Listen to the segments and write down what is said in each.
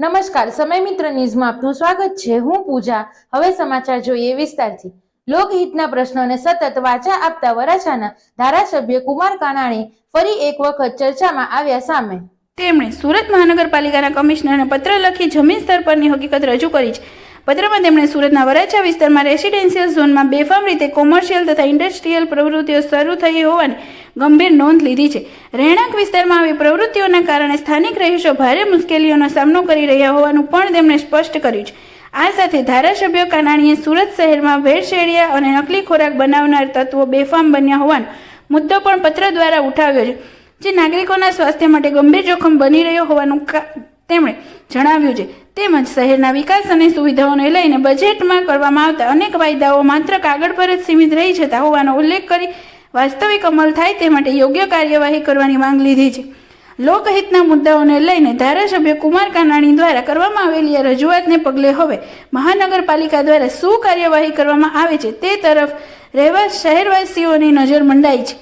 નમસ્કાર, સમય મિત્ર ન્યૂઝમાં આપનું સ્વાગત છે. હું પૂજા. હવે સમાચાર જોઈએ વિસ્તારથી. લોકહિતના પ્રશ્નોને સતત વાચા આપતા વરાછાના ધારાસભ્ય કુમાર કાનાણી ફરી એક વખત ચર્ચામાં આવ્યા સામે. તેમણે સુરત મહાનગરપાલિકાના કમિશનરને પત્ર લખી જમીન સ્તર પરની હકીકત રજૂ કરી છે. પત્રમાં તેમણે સુરતના વરાછા વિસ્તારમાં રેસિડેન્શિયલ ઝોનમાં બેફામ રીતે કોમર્શિયલ તથા ઇન્ડસ્ટ્રીયલ પ્રવૃત્તિઓ શરૂ થઈ હોવાની ગંભીર નોંધ લીધી છે. રહેણાંક વિસ્તારમાં આવી પ્રવૃત્તિઓના કારણે સ્થાનિક રહીશો ભારે મુશ્કેલીઓનો સામનો કરી રહ્યા હોવાનું પણ તેમણે સ્પષ્ટ કર્યું છે. આ સાથે ધારાસભ્ય કાનાણીએ સુરત શહેરમાં ભેળસેળિયા અને નકલી ખોરાક બનાવનાર તત્વો બેફામ બન્યા હોવાનો મુદ્દો પણ પત્ર દ્વારા ઉઠાવ્યો છે, જે નાગરિકોના સ્વાસ્થ્ય માટે ગંભીર જોખમ બની રહ્યો હોવાનું તેમણે જણાવ્યું છે. તેમજ શહેરના વિકાસ અને સુવિધાઓને લઈને બજેટમાં કરવામાં આવતા અનેક વાયદાઓ માત્ર કાગળ પર જ સીમિત રહી જતા હોવાનો ઉલ્લેખ કરી વાસ્તવિક અમલ થાય તે માટે યોગ્ય કાર્યવાહી કરવાની માંગ લીધી છે. લોકહિતના મુદ્દાઓને લઈને ધારાસભ્ય કુમાર કાનાણી દ્વારા કરવામાં આવેલી આ રજૂઆતને પગલે હવે મહાનગરપાલિકા દ્વારા શું કાર્યવાહી કરવામાં આવે છે તે તરફ રહેવા શહેરવાસીઓની નજર મંડાઈ છે.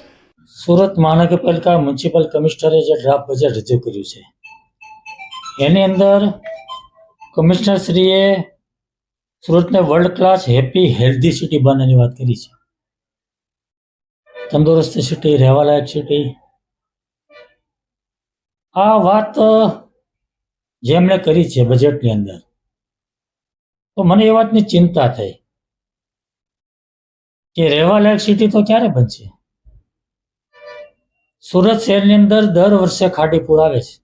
સુરત મહાનગરપાલિકા મ્યુનિસિપલ કમિશનરે જે ડ્રાફ્ટ બજેટ રજૂ કર્યું છે, એની અંદર કમિશનરશ્રીએ સુરતને world class happy healthy city બનાવવાની વાત કરી છે. તંદુરસ્ત સિટી રહેવાલાયક સિટી આ વાત જેમણે કરી છે બજેટની અંદર. તો મને એ વાતની ચિંતા થઈ કે રહેવાલાયક સિટી તો ક્યારે બનશે? સુરત શહેરની અંદર દર વર્ષે ખાડી આવે છે.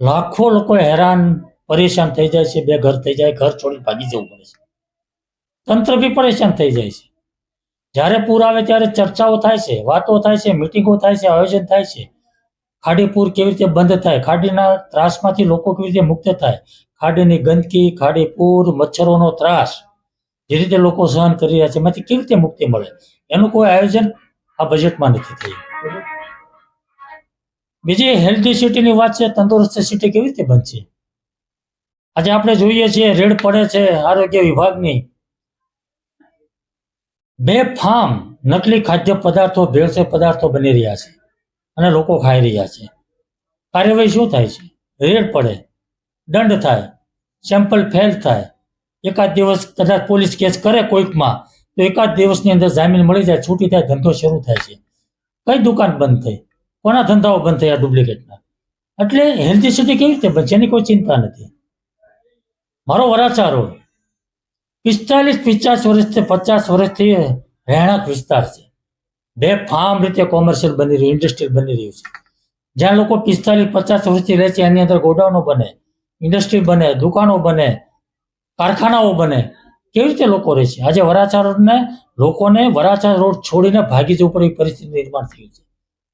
લાખો લોકો હેરાન, પરેશાન થઈ જાય છે, બે ઘર થઈ જાય, ઘર છોડી ભાગી જવું પડે છે. તંત્ર બી પરેશાન થઈ જાય છે. જ્યારે પૂર આવે ત્યારે ચર્ચાઓ થાય છે, વાતો થાય છે મિટિંગો થાય છે, આયોજન થાય છે. ખાડીપુર કેવી રીતે બંધ થાય? ખાડીના ત્રાસમાંથી લોકો કેવી રીતે મુક્ત થાય? ખાડીની ગંદકી ખાડીપુર મચ્છરોનો ત્રાસ, જે રીતે લોકો સહન કરી રહ્યા છે, એમાંથી કેવી રીતે મુક્તિ મળે? એનું કોઈ આયોજન આ બજેટમાં નથી થયું. બીજી હેલ્ધી સિટીની વાત છે, તંદુરસ્ત સિટી કેવી રીતે બનશે? આજે આપણે જોઈએ છીએ, રેડ પડે છે, આરોગ્ય વિભાગની. બે ફાર્મ નકલી ખાદ્ય પદાર્થો, ભેળસે પદાર્થો બની રહ્યા છે અને લોકો ખાઈ રહ્યા છે. કાર્યવાહી શું થાય છે? રેડ પડે, દંડ થાય સેમ્પલ ફેલ થાય. એકાદ દિવસ કદાચ પોલીસ કેસ કરે કોઈકમાં, તો એકાદ દિવસની અંદર જામીન મળી જાય, છૂટી થાય, ધંધો શરૂ થાય છે. કઈ દુકાન બંધ થઈ? કોના ધંધાઓ બંધ થયા ડુપ્લિકેટના? એટલે હેલ્ધી સિટી કેવી રીતે બનશે? એની કોઈ ચિંતા નથી. મારો વરાચારો પિસ્તાલીસ પચાસ વર્ષથી પચાસ વર્ષથી રહેણાંક વિસ્તાર છે. બે ફાર્મ રીતે કોમર્શિયલ બની રહ્યું ઇન્ડસ્ટ્રીયલ બની રહ્યું છે. જ્યાં લોકો પિસ્તાલીસ પચાસ વર્ષથી રહે છે એની અંદર ગોડાઉનો બને ઇન્ડસ્ટ્રી બને દુકાનો બને કારખાનાઓ બને કેવી રીતે લોકો રહે છે? આજે વરાછા રોડને લોકોને વરાછા રોડ છોડીને ભાગી જવું પડે પરિસ્થિતિ નિર્માણ થયું છે.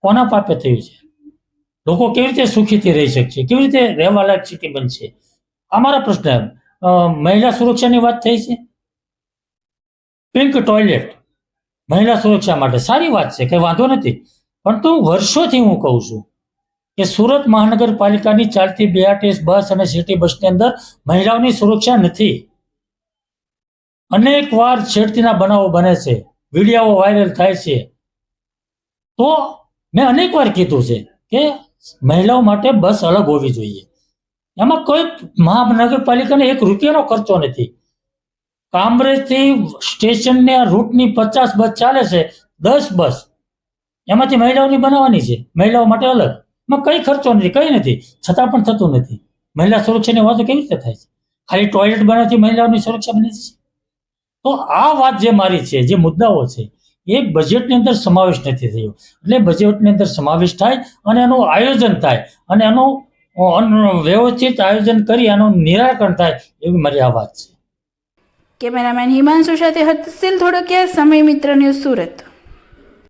કોના પાપે થયું છે? લોકો કેવી રીતે સુખીથી રહી શકશે? કેવી રીતે રહેવાલાયક સિટી બનશે? અમારા પ્રશ્ન અ, મહિલા સુરક્ષાની વાત થઈ છે? પિંક ટોયલેટ મહિલા સુરક્ષા માટે. સારી વાત છે, કંઈ વાંધો નથી. પરંતુ વર્ષોથી હું કહું છું કે સુરત મહાનગરપાલિકાની ચાલતી બીઆરટીએસ બસ અને સિટી બસની અંદર મહિલાઓની સુરક્ષા નથી. અનેક વાર છેડતીના બનાવો બને છે, વિડીયાઓ વાયરલ થાય છે. તો મેં અનેક વાર કીધું છે કે મહિલાઓ માટે બસ અલગ હોવી જોઈએ. એમાં કોઈ મહાનગરપાલિકાને એક રૂપિયાનો ખર્ચો નથી. કામરેજથી સ્ટેશનને રૂટની પચાસ બસ ચાલે છે, દસ બસ. એમાંથી મહિલાઓની બનાવવાની છે, મહિલાઓ માટે અલગ. એમાં કંઈ ખર્ચો નથી, કંઈ નથી. છતાં પણ થતું નથી. મહિલા સુરક્ષાની વાતો કેવી રીતે થાય છે? ખાલી ટોયલેટ બનાવથી મહિલાઓની સુરક્ષા બની છે? તો આ વાત જે મારી છે, જે મુદ્દાઓ છે, એ બજેટની અંદર સમાવેશ નથી થયો. એટલે બજેટની અંદર સમાવેશ થાય અને એનું આયોજન થાય અને એનું વ્યવસ્થિત આયોજન કરી આનું નિરાકરણ થાય એવી મારી આ વાત છે. કેમેરામેન હિમાંશુ સાથે હર્ષિલ ધોળકિયા, સમય મિત્ર ન્યૂઝ સુરત.